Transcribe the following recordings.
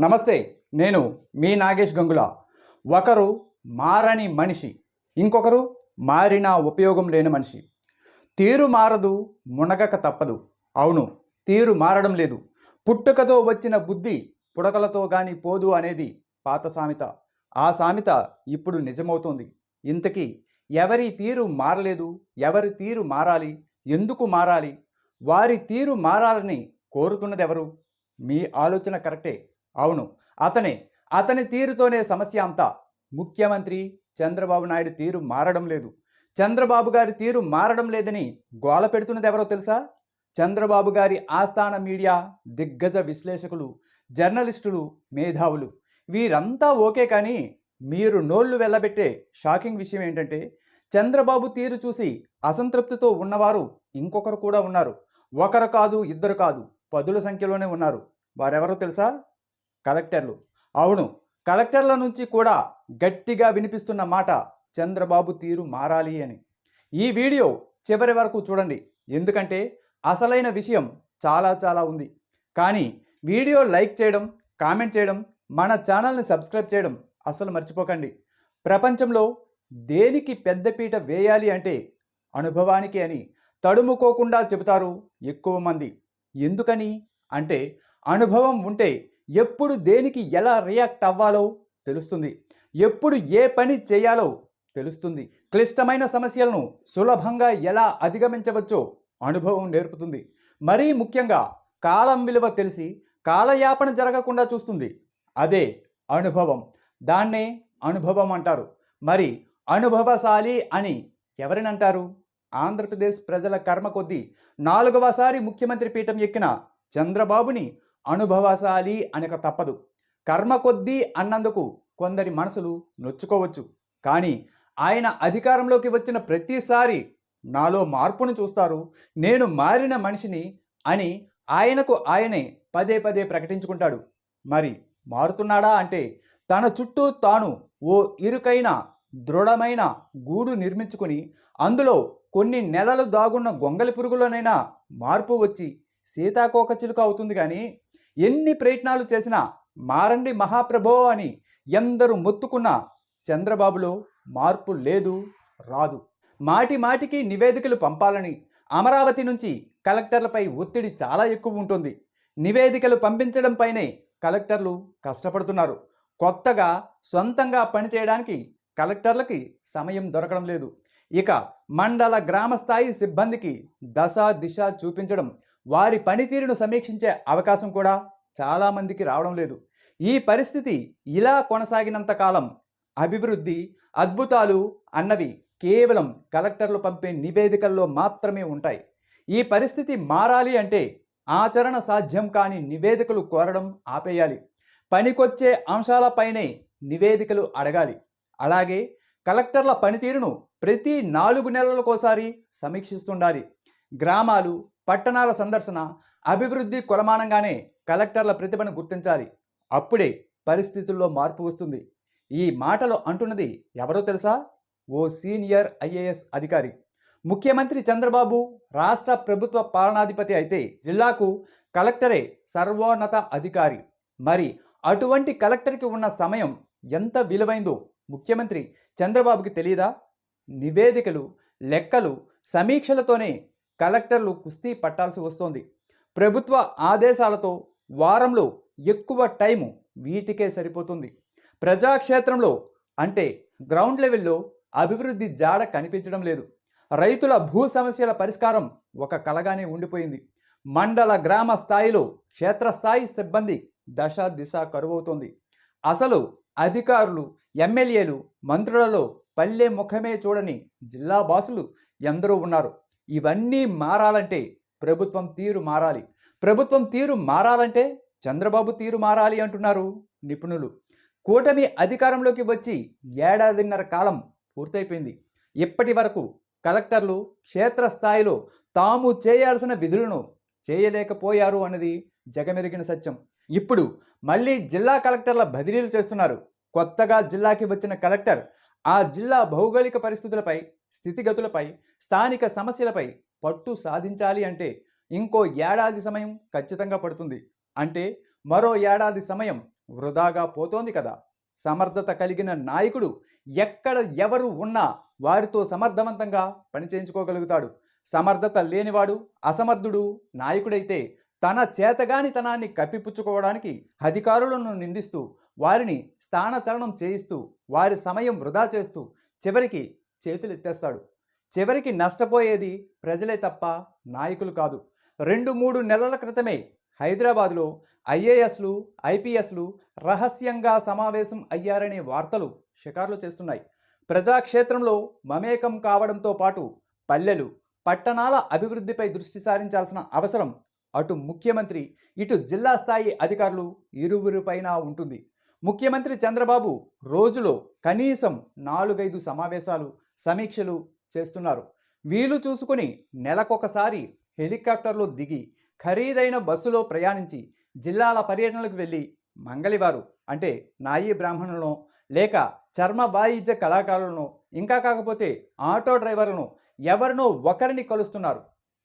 నమస్తే నేను మీ నాగేష్ గంగుల. ఒకరు మారని మనిషి ఇంకొకరు మారిన ఉపయోగం లేని మనిషి. తీరు మారదు మునగక తప్పదు. అవును తీరు మారడం లేదు. పుట్టుకతో వచ్చిన బుద్ధి పుడకలతో గాని పోదు అనేది పాత సామెత. ఆ సామెత ఇప్పుడు నిజమవుతోంది. ఇంతకీ ఎవరి తీరు మారలేదు ఎవరి తీరు మారాలి ఎందుకు మారాలి? వారి తీరు మారాలని కోరుతున్నది ఎవరు మీ ఆలోచన కరెక్టే. అవును. అతనే అతని తీరుతోనే సమస్య అంతా. ముఖ్యమంత్రి చంద్రబాబు నాయుడు తీరు మారడం లేదు. చంద్రబాబు గారి తీరు మారడం లేదని గోల పెడుతున్నది ఎవరో తెలుసా? చంద్రబాబు గారి ఆస్థాన మీడియా దిగ్గజ విశ్లేషకులు జర్నలిస్టులు మేధావులు. వీరంతా ఓకే కానీ మీరు నోళ్ళు వెళ్ళబెట్టే షాకింగ్ విషయం ఏంటంటే చంద్రబాబు తీరు చూసి అసంతృప్తితో ఉన్నవారు ఇంకొకరు కూడా ఉన్నారు. ఒకరు కాదు ఇద్దరు కాదు పదుల సంఖ్యలోనే ఉన్నారు. వారెవరో తెలుసా? కలెక్టర్లు. అవును కలెక్టర్ల నుంచి కూడా గట్టిగా వినిపిస్తున్న మాట చంద్రబాబు తీరు మారాలి అని. ఈ వీడియో చివరి వరకు చూడండి. ఎందుకంటే అసలైన విషయం చాలా చాలా ఉంది. కానీ వీడియో లైక్ చేయడం కామెంట్ చేయడం మన ఛానల్ని సబ్స్క్రైబ్ చేయడం అసలు మర్చిపోకండి. ప్రపంచంలో దేనికి పెద్దపీట వేయాలి అంటే అనుభవానికి అని తడుముకోకుండా చెబుతారు ఎక్కువ మంది. ఎందుకని? అంటే అనుభవం ఉంటే ఎప్పుడు దేనికి ఎలా రియాక్ట్ అవ్వాలో తెలుస్తుంది. ఎప్పుడు ఏ పని చేయాలో తెలుస్తుంది. క్లిష్టమైన సమస్యలను సులభంగా ఎలా అధిగమించవచ్చో అనుభవం నేర్పుతుంది. మరీ ముఖ్యంగా కాలం విలువ తెలిసి కాలయాపన జరగకుండా చూస్తుంది. అదే అనుభవం. దాన్నే అనుభవం అంటారు. మరి అనుభవశాలి అని ఎవరినంటారు? ఆంధ్రప్రదేశ్ ప్రజల కర్మ కొద్దీ నాలుగవసారి ముఖ్యమంత్రి పీఠం ఎక్కిన చంద్రబాబుని అనుభవశాలి అనక తప్పదు. కర్మ కొద్దీ అన్నందుకు కొందరి మనసులు నొచ్చుకోవచ్చు. కానీ ఆయన అధికారంలోకి వచ్చిన ప్రతిసారి నాలో మార్పును చూస్తారు. నేను మారిన మనిషిని అని ఆయనకు ఆయనే పదే పదే ప్రకటించుకుంటాడు. మరి మారుతున్నాడా అంటే తన చుట్టూ తాను ఓ ఇరుకైన దృఢమైన గూడు నిర్మించుకుని అందులో కొన్ని నెలలు దాగున్న గొంగలి పురుగులోనైనా మార్పు వచ్చి సీతాకోక చిలుక అవుతుంది కానీ ఎన్ని ప్రయత్నాలు చేసినా మారండి మహాప్రభో అని ఎందరూ మొత్తుకున్నా చంద్రబాబులో మార్పు లేదు రాదు. మాటి మాటికి నివేదికలు పంపాలని అమరావతి నుంచి కలెక్టర్లపై ఒత్తిడి చాలా ఎక్కువ ఉంటుంది. నివేదికలు పంపించడంపైనే కలెక్టర్లు కష్టపడుతున్నారు. కొత్తగా సొంతంగా పనిచేయడానికి కలెక్టర్లకి సమయం దొరకడం లేదు. ఇక మండల గ్రామ స్థాయి సిబ్బందికి దశ దిశ చూపించడం వారి పనితీరును సమీక్షించే అవకాశం కూడా చాలామందికి రావడం లేదు. ఈ పరిస్థితి ఇలా కొనసాగినంత కాలం అభివృద్ధి అద్భుతాలు అన్నవి కేవలం కలెక్టర్లు పంపే నివేదికల్లో మాత్రమే ఉంటాయి. ఈ పరిస్థితి మారాలి అంటే ఆచరణ సాధ్యం కాని నివేదికలు కోరడం ఆపేయాలి. పనికొచ్చే అంశాలపైనే నివేదికలు అడగాలి. అలాగే కలెక్టర్ల పనితీరును ప్రతి నాలుగు నెలలకోసారి సమీక్షిస్తుండాలి. గ్రామాలు పట్టణాల సందర్శన అభివృద్ధి కొలమానంగానే కలెక్టర్ల ప్రతిభను గుర్తించాలి. అప్పుడే పరిస్థితుల్లో మార్పు వస్తుంది. ఈ మాటలు అంటున్నది ఎవరో తెలుసా? ఓ సీనియర్ ఐఏఎస్ అధికారి. ముఖ్యమంత్రి చంద్రబాబు రాష్ట్ర ప్రభుత్వ పాలనాధిపతి అయితే జిల్లాకు కలెక్టరే సర్వోన్నత అధికారి. మరి అటువంటి కలెక్టర్కి ఉన్న సమయం ఎంత విలువైందో ముఖ్యమంత్రి చంద్రబాబుకి తెలియదా నివేదికలు లెక్కలు సమీక్షలతోనే కలెక్టర్లు కుస్తీ పట్టాల్సి వస్తోంది. ప్రభుత్వ ఆదేశాలతో వారంలో ఎక్కువ టైము వీటికే సరిపోతుంది. ప్రజాక్షేత్రంలో అంటే గ్రౌండ్ లెవెల్లో అభివృద్ధి జాడ కనిపించడం లేదు. రైతుల భూ సమస్యల పరిష్కారం ఒక కలగానే ఉండిపోయింది. మండల గ్రామ స్థాయిలో క్షేత్రస్థాయి సిబ్బంది దశ దిశ కరువవుతోంది. అసలు అధికారులు ఎమ్మెల్యేలు మంత్రులలో పల్లె ముఖమే చూడని జిల్లా బాసులు ఎందరో ఉన్నారు. ఇవన్నీ మారాలంటే ప్రభుత్వం తీరు మారాలి. ప్రభుత్వం తీరు మారాలంటే చంద్రబాబు తీరు మారాలి అంటున్నారు నిపుణులు. కూటమి అధికారంలోకి వచ్చి ఏడాదిన్నర కాలం పూర్తయిపోయింది. ఇప్పటి వరకు కలెక్టర్లు క్షేత్రస్థాయిలో తాము చేయాల్సిన విధులను చేయలేకపోయారు అన్నది జగమెరిగిన సత్యం. ఇప్పుడు మళ్ళీ జిల్లా కలెక్టర్ల బదిలీలు చేస్తున్నారు. కొత్తగా జిల్లాకి వచ్చిన కలెక్టర్ ఆ జిల్లా భౌగోళిక పరిస్థితులపై స్థితిగతులపై స్థానిక సమస్యలపై పట్టు సాధించాలి అంటే ఇంకో ఏడాది సమయం ఖచ్చితంగా పడుతుంది. అంటే మరో ఏడాది సమయం వృధాగా పోతోంది కదా. సమర్థత కలిగిన నాయకుడు ఎక్కడ ఎవరు ఉన్నా వారితో సమర్థవంతంగా పనిచేయించుకోగలుగుతాడు సమర్థత లేనివాడు అసమర్థుడు నాయకుడైతే తన చేతగానితనాన్ని కప్పిపుచ్చుకోవడానికి అధికారులను నిందిస్తూ వారిని స్థానచలనం చేయిస్తూ వారి సమయం వృధా చేస్తూ చివరికి చేతులు ఎత్తేస్తాడు చివరికి నష్టపోయేది ప్రజలే తప్ప నాయకులు కాదు. రెండు మూడు నెలల క్రితమే హైదరాబాదులో ఐఏఎస్లు ఐపీఎస్లు రహస్యంగా సమావేశం అయ్యారనే వార్తలు షికార్లు చేస్తున్నాయి. ప్రజాక్షేత్రంలో మమేకం కావడంతో పాటు పల్లెలు పట్టణాల అభివృద్ధిపై దృష్టి సారించాల్సిన అవసరం అటు ముఖ్యమంత్రి ఇటు జిల్లా స్థాయి అధికారులు ఇరువురిపైన ఉంటుంది. ముఖ్యమంత్రి చంద్రబాబు రోజులో కనీసం నాలుగైదు సమావేశాలు సమీక్షలు చేస్తున్నారు. వీలు చూసుకుని నెలకొకసారి హెలికాప్టర్లో దిగి ఖరీదైన బస్సులో ప్రయాణించి జిల్లాల పర్యటనలకు వెళ్ళి మంగళివారు అంటే నాయి బ్రాహ్మణులను లేక చర్మ బాయిజ్య కళాకారులను ఇంకా కాకపోతే ఆటో డ్రైవర్లను ఎవరినో ఒకరిని కలుస్తున్నారు.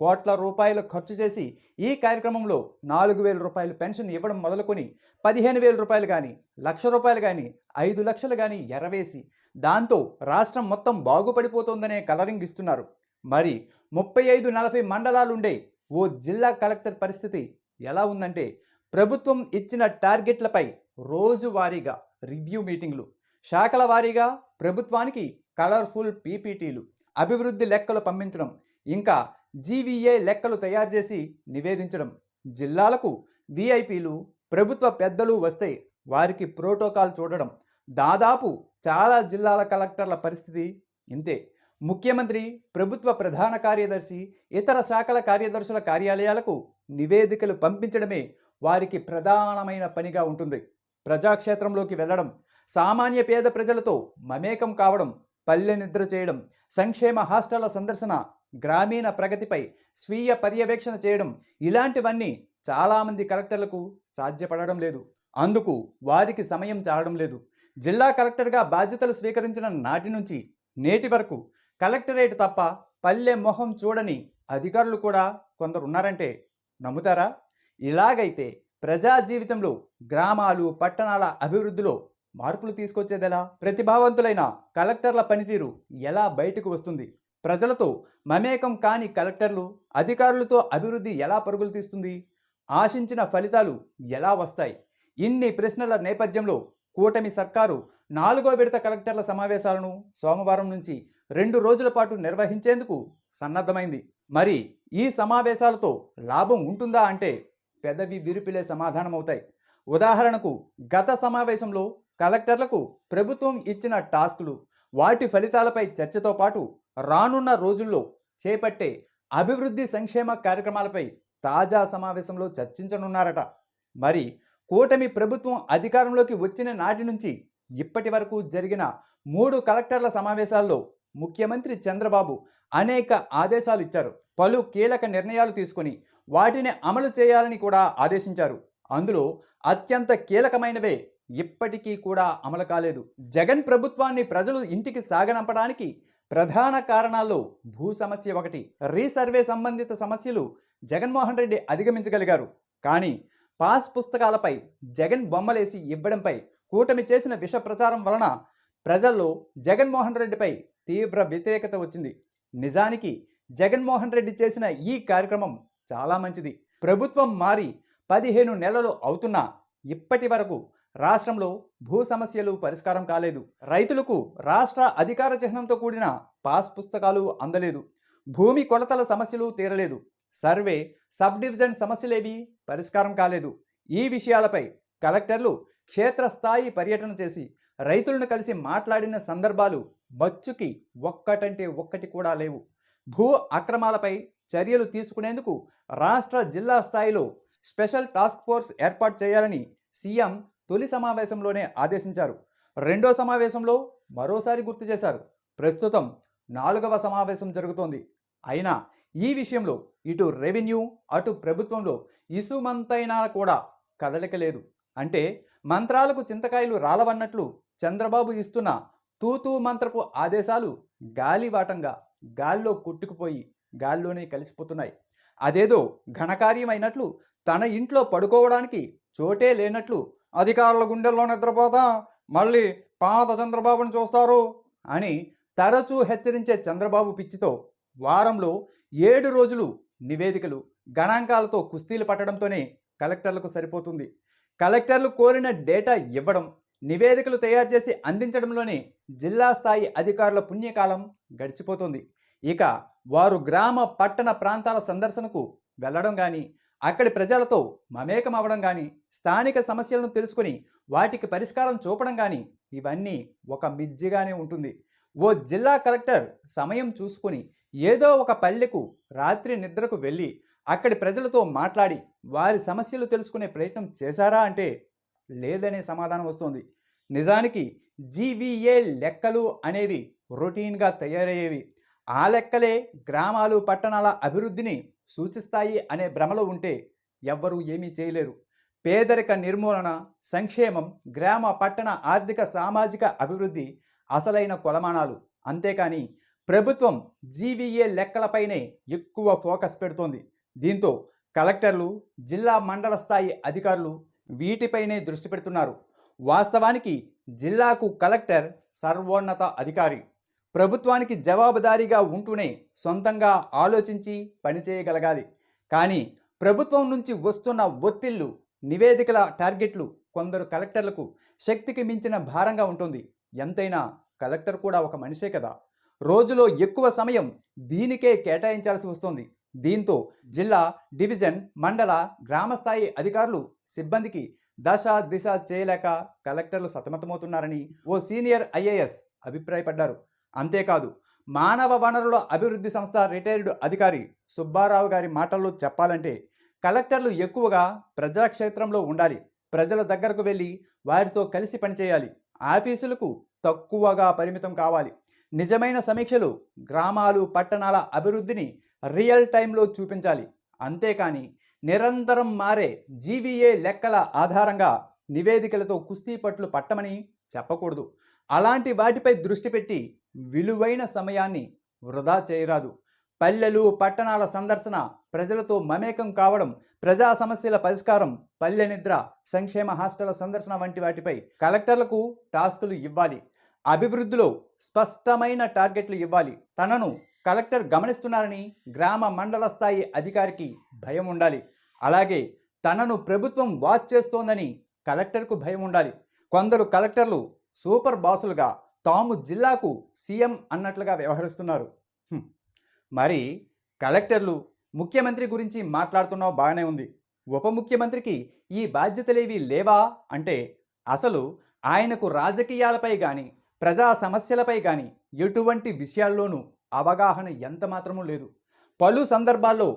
కోట్ల రూపాయలు ఖర్చు చేసి ఈ కార్యక్రమంలో నాలుగు వేల రూపాయలు పెన్షన్ ఇవ్వడం మొదలుకొని పదిహేను వేల రూపాయలు కానీ లక్ష రూపాయలు కానీ ఐదు లక్షలు కానీ ఎరవేసి దాంతో రాష్ట్రం మొత్తం బాగుపడిపోతుందనే కలరింగ్ ఇస్తున్నారు. మరి ముప్పై ఐదు నలభై మండలాలుండే ఓ జిల్లా కలెక్టర్ పరిస్థితి ఎలా ఉందంటే ప్రభుత్వం ఇచ్చిన టార్గెట్లపై రోజువారీగా రివ్యూ మీటింగ్లు. శాఖల వారీగా ప్రభుత్వానికి కలర్ఫుల్ పీపీటీలు అభివృద్ధి లెక్కలు పంపించడం ఇంకా జీవీఏ లెక్కలు తయారు చేసి నివేదించడం. జిల్లాలకు విఐపీలు ప్రభుత్వ పెద్దలు వస్తే వారికి ప్రోటోకాల్ చూడడం. దాదాపు చాలా జిల్లాల కలెక్టర్ల పరిస్థితి ఇంతే. ముఖ్యమంత్రి ప్రభుత్వ ప్రధాన కార్యదర్శి ఇతర శాఖల కార్యదర్శుల కార్యాలయాలకు నివేదికలు పంపించడమే వారికి ప్రధానమైన పనిగా ఉంటుంది. ప్రజాక్షేత్రంలోకి వెళ్ళడం సామాన్య పేద ప్రజలతో మమేకం కావడం పల్లె నిద్ర చేయడం సంక్షేమ హాస్టళ్ళ సందర్శన గ్రామీణ ప్రగతిపై స్వీయ పర్యవేక్షణ చేయడం ఇలాంటివన్నీ చాలామంది కలెక్టర్లకు సాధ్యపడడం లేదు. అందుకు వారికి సమయం చాలడం లేదు. జిల్లా కలెక్టర్గా బాధ్యతలు స్వీకరించిన నాటి నుంచి నేటి వరకు కలెక్టరేట్ తప్ప పల్లె మొహం చూడని అధికారులు కూడా కొందరు ఉన్నారంటే నమ్ముతారా? ఇలాగైతే ప్రజా జీవితంలో గ్రామాలు పట్టణాల అభివృద్ధిలో మార్పులు తీసుకొచ్చేదెలా? ప్రతిభావంతులైన కలెక్టర్ల పనితీరు ఎలా బయటకు వస్తుంది? ప్రజలతో మమేకం కాని కలెక్టర్లు అధికారులతో అభివృద్ధి ఎలా పరుగులు తీస్తుంది? ఆశించిన ఫలితాలు ఎలా వస్తాయి? ఇన్ని ప్రశ్నల నేపథ్యంలో కూటమి సర్కారు నాలుగో విడత కలెక్టర్ల సమావేశాలను సోమవారం నుంచి రెండు రోజుల పాటు నిర్వహించేందుకు సన్నద్ధమైంది. మరి ఈ సమావేశాలతో లాభం ఉంటుందా అంటే పెదవి విరిపిలే సమాధానం అవుతాయి ఉదాహరణకు గత సమావేశంలో కలెక్టర్లకు ప్రభుత్వం ఇచ్చిన టాస్కులు వాటి ఫలితాలపై చర్చతో పాటు రానున్న రోజుల్లో చేపట్టే అభివృద్ధి సంక్షేమ కార్యక్రమాలపై తాజా సమావేశంలో చర్చించనున్నారట. మరి కూటమి ప్రభుత్వం అధికారంలోకి వచ్చిన నాటి నుంచి ఇప్పటి వరకు జరిగిన మూడు కలెక్టర్ల సమావేశాల్లో ముఖ్యమంత్రి చంద్రబాబు అనేక ఆదేశాలు ఇచ్చారు. పలు కీలక నిర్ణయాలు తీసుకొని వాటిని అమలు చేయాలని కూడా ఆదేశించారు. అందులో అత్యంత కీలకమైనవే ఇప్పటికీ కూడా అమలు కాలేదు. జగన్ ప్రభుత్వాన్ని ప్రజలు ఇంటికి సాగనంపడానికి ప్రధాన కారణాల్లో భూ సమస్య ఒకటి. రీసర్వే సంబంధిత సమస్యలు జగన్మోహన్ రెడ్డి అధిగమించగలిగారు. కానీ పాస్ పుస్తకాలపై జగన్ బొమ్మలేసి ఇవ్వడంపై కూటమి చేసిన విష ప్రచారం వలన ప్రజల్లో జగన్మోహన్ రెడ్డిపై తీవ్ర వ్యతిరేకత వచ్చింది. నిజానికి జగన్మోహన్ రెడ్డి చేసిన ఈ కార్యక్రమం చాలా మంచిది. ప్రభుత్వం మారి పదిహేను నెలలు అవుతున్నా ఇప్పటి వరకు రాష్ట్రంలో భూ సమస్యలు పరిష్కారం కాలేదు. రైతులకు రాష్ట్ర అధికార చిహ్నంతో కూడిన పాస్ పుస్తకాలు అందలేదు. భూమి కొలతల సమస్యలు తీరలేదు. సర్వే సబ్ డివిజన్ సమస్యలేవి పరిష్కారం కాలేదు. ఈ విషయాలపై కలెక్టర్లు క్షేత్రస్థాయి పర్యటన చేసి రైతులను కలిసి మాట్లాడిన సందర్భాలు మచ్చుకి ఒక్కటంటే ఒక్కటి కూడా లేవు. భూ అక్రమాలపై చర్యలు తీసుకునేందుకు రాష్ట్ర జిల్లా స్థాయిలో స్పెషల్ టాస్క్ ఫోర్స్ ఏర్పాటు చేయాలని సీఎం తొలి సమావేశంలోనే ఆదేశించారు. రెండో సమావేశంలో మరోసారి గుర్తు చేశారు. ప్రస్తుతం నాలుగవ సమావేశం జరుగుతోంది. అయినా ఈ విషయంలో ఇటు రెవెన్యూ అటు ప్రభుత్వంలో ఇసుమంతైనా కూడా కదలిక లేదు. అంటే మంత్రాలకు చింతకాయలు రాలవన్నట్లు చంద్రబాబు ఇస్తున్న తూతూ మంత్రపు ఆదేశాలు గాలివాటంగా గాల్లో కొట్టుకుపోయి గాల్లోనే కలిసిపోతున్నాయి. అదేదో ఘనకార్యమైనట్లు తన ఇంట్లో పడుకోవడానికి చోటే లేనట్లు అధికారుల గుండెల్లో నిద్రపోతా మళ్ళీ పాత చంద్రబాబును చూస్తారు అని తరచూ హెచ్చరించే చంద్రబాబు పిచ్చితో వారంలో ఏడు రోజులు నివేదికలు గణాంకాలతో కుస్తీలు పట్టడంతోనే కలెక్టర్లకు సరిపోతుంది. కలెక్టర్లు కోరిన డేటా ఇవ్వడం నివేదికలు తయారు చేసి అందించడంలోనే జిల్లా స్థాయి అధికారుల పుణ్యకాలం గడిచిపోతుంది. ఇక వారు గ్రామ పట్టణ ప్రాంతాల సందర్శనకు వెళ్ళడం కానీ అక్కడి ప్రజలతో మమేకం అవ్వడం కానీ స్థానిక సమస్యలను తెలుసుకొని వాటికి పరిష్కారం చూపడం కానీ ఇవన్నీ ఒక మిజ్జిగానే ఉంటుంది. ఓ జిల్లా కలెక్టర్ సమయం చూసుకొని ఏదో ఒక పల్లెకు రాత్రి నిద్రకు వెళ్ళి అక్కడి ప్రజలతో మాట్లాడి వారి సమస్యలు తెలుసుకునే ప్రయత్నం చేశారా అంటే లేదనే సమాధానం వస్తుంది. నిజానికి జీవీఏ లెక్కలు అనేవి రొటీన్గా తయారయ్యేవి. ఆ లెక్కలే గ్రామాలు పట్టణాల అభివృద్ధిని సూచిస్తాయి అనే భ్రమలో ఉంటే ఎవ్వరూ ఏమీ చేయలేరు. పేదరిక నిర్మూలన సంక్షేమం గ్రామ పట్టణ ఆర్థిక సామాజిక అభివృద్ధి అసలైన కొలమానాలు. అంతేకాని ప్రభుత్వం జీవీఏ లెక్కలపైనే ఎక్కువ ఫోకస్ పెడుతోంది. దీంతో కలెక్టర్లు జిల్లా మండల స్థాయి అధికారులు వీటిపైనే దృష్టి పెడుతున్నారు. వాస్తవానికి జిల్లాకు కలెక్టర్ సర్వోన్నత అధికారి. ప్రభుత్వానికి జవాబుదారీగా ఉంటూనే సొంతంగా ఆలోచించి పనిచేయగలగాలి కానీ ప్రభుత్వం నుంచి వస్తున్న ఒత్తిళ్ళు నివేదికల టార్గెట్లు కొందరు కలెక్టర్లకు శక్తికి మించిన భారంగా ఉంటుంది. ఎంతైనా కలెక్టర్ కూడా ఒక మనిషే కదా. రోజులో ఎక్కువ సమయం దీనికే కేటాయించాల్సి వస్తుంది. దీంతో జిల్లా డివిజన్ మండల గ్రామ స్థాయి అధికారులు సిబ్బందికి దశ దిశ చేయలేక కలెక్టర్లు సతమతమవుతున్నారని ఓ సీనియర్ ఐఏఎస్ అభిప్రాయపడ్డారు. అంతేకాదు మానవ వనరుల అభివృద్ధి సంస్థ రిటైర్డ్ అధికారి సుబ్బారావు గారి మాటల్లో చెప్పాలంటే కలెక్టర్లు ఎక్కువగా ప్రజాక్షేత్రంలో ఉండాలి ప్రజల దగ్గరకు వెళ్ళి వారితో కలిసి పనిచేయాలి ఆఫీసులకు తక్కువగా పరిమితం కావాలి. నిజమైన సమీక్షలు గ్రామాలు పట్టణాల అభివృద్ధిని రియల్ టైంలో చూపించాలి. అంతేకాని నిరంతరం మారే జీవీఏ లెక్కల ఆధారంగా నివేదికలతో కుస్తీ పట్లు పట్టమని చెప్పకూడదు. అలాంటి వాటిపై దృష్టి పెట్టి విలువైన సమయాన్ని వృధా చేయరాదు. పల్లెలు పట్టణాల సందర్శన ప్రజలతో మమేకం కావడం ప్రజా సమస్యల పరిష్కారం పల్లె నిద్ర సంక్షేమ హాస్టళ్ళ సందర్శన వంటి వాటిపై కలెక్టర్లకు టాస్కులు ఇవ్వాలి. అభివృద్ధిలో స్పష్టమైన టార్గెట్లు ఇవ్వాలి. తనను కలెక్టర్ గమనిస్తున్నారని గ్రామ మండల స్థాయి అధికారికి భయం ఉండాలి. అలాగే తనను ప్రభుత్వం వాచ్ చేస్తోందని కలెక్టర్కు భయం ఉండాలి. కొందరు కలెక్టర్లు సూపర్ బాసులుగా తాము జిల్లాకు సీఎం అన్నట్లుగా వ్యవహరిస్తున్నారు. మరి కలెక్టర్లు ముఖ్యమంత్రి గురించి మాట్లాడుతున్నావు బాగానే ఉంది. ఉప ముఖ్యమంత్రికి ఈ బాధ్యతలేవి లేవా? అంటే అసలు ఆయనకు రాజకీయాలపై కానీ ప్రజా సమస్యలపై కానీ ఎటువంటి విషయాల్లోనూ అవగాహన ఎంత మాత్రమూ లేదు. పలు సందర్భాల్లో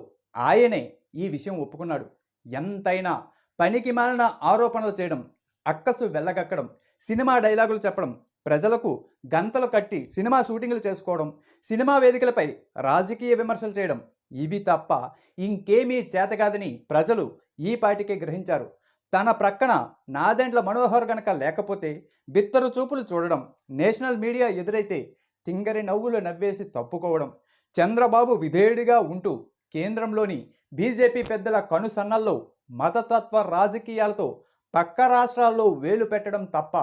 ఆయనే ఈ విషయం ఒప్పుకున్నాడు. ఎంతైనా పనికి మాలిన ఆరోపణలు చేయడం అక్కసు వెళ్ళగక్కడం సినిమా డైలాగులు చెప్పడం ప్రజలకు గంతలు కట్టి సినిమా షూటింగ్లు చేసుకోవడం సినిమా వేదికలపై రాజకీయ విమర్శలు చేయడం ఇవి తప్ప ఇంకేమీ చేతకాదని ప్రజలు ఈ పాటికే గ్రహించారు. తన ప్రక్కన నాదెండ్ల మనోహర్ గనక లేకపోతే బిత్తరు చూపులు చూడడం నేషనల్ మీడియా ఎదురైతే తింగరి నవ్వులు నవ్వేసి తప్పుకోవడం చంద్రబాబు విధేయుడిగా ఉంటూ కేంద్రంలోని బీజేపీ పెద్దల కనుసన్నల్లో మతతత్వ రాజకీయాలతో పక్క రాష్ట్రాల్లో వేలు పెట్టడం తప్ప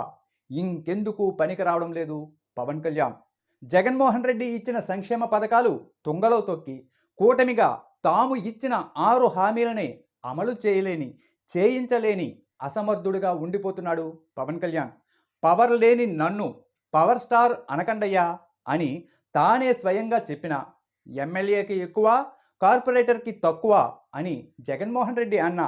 ఇంకెందుకు పనికి రావడం లేదు? పవన్ కళ్యాణ్. జగన్మోహన్ రెడ్డి ఇచ్చిన సంక్షేమ పథకాలు తుంగలో తొక్కి కూటమిగా తాము ఇచ్చిన ఆరు హామీలనే అమలు చేయలేని చేయించలేని అసమర్థుడిగా ఉండిపోతున్నాడు పవన్ కళ్యాణ్. పవర్ లేని నన్ను పవర్ స్టార్ అనకండయ్యా అని తానే స్వయంగా చెప్పిన ఎమ్మెల్యేకి ఎక్కువ కార్పొరేటర్కి తక్కువ అని జగన్మోహన్ రెడ్డి అన్న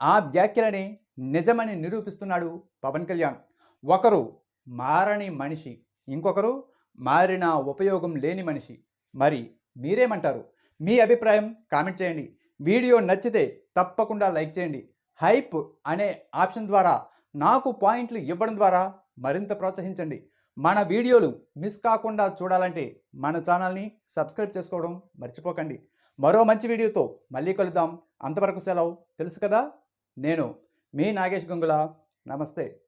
ఆ వ్యాఖ్యలనే నిజమని నిరూపిస్తున్నాడు పవన్ కళ్యాణ్. ఒకరు మారని మనిషి ఇంకొకరు మారిన ఉపయోగం లేని మనిషి. మరి మీరేమంటారు? మీ అభిప్రాయం కామెంట్ చేయండి. వీడియో నచ్చితే తప్పకుండా లైక్ చేయండి. హైప్ అనే ఆప్షన్ ద్వారా నాకు పాయింట్లు ఇవ్వడం ద్వారా మరింత ప్రోత్సహించండి. మన వీడియోలు మిస్ కాకుండా చూడాలంటే మన ఛానల్ని సబ్స్క్రైబ్ చేసుకోవడం మర్చిపోకండి. మరో మంచి వీడియోతో మళ్ళీ కలుద్దాం. అంతవరకు సెలవు. తెలుసు కదా? నేను మీ నాగేష్ గంగుల. నమస్తే.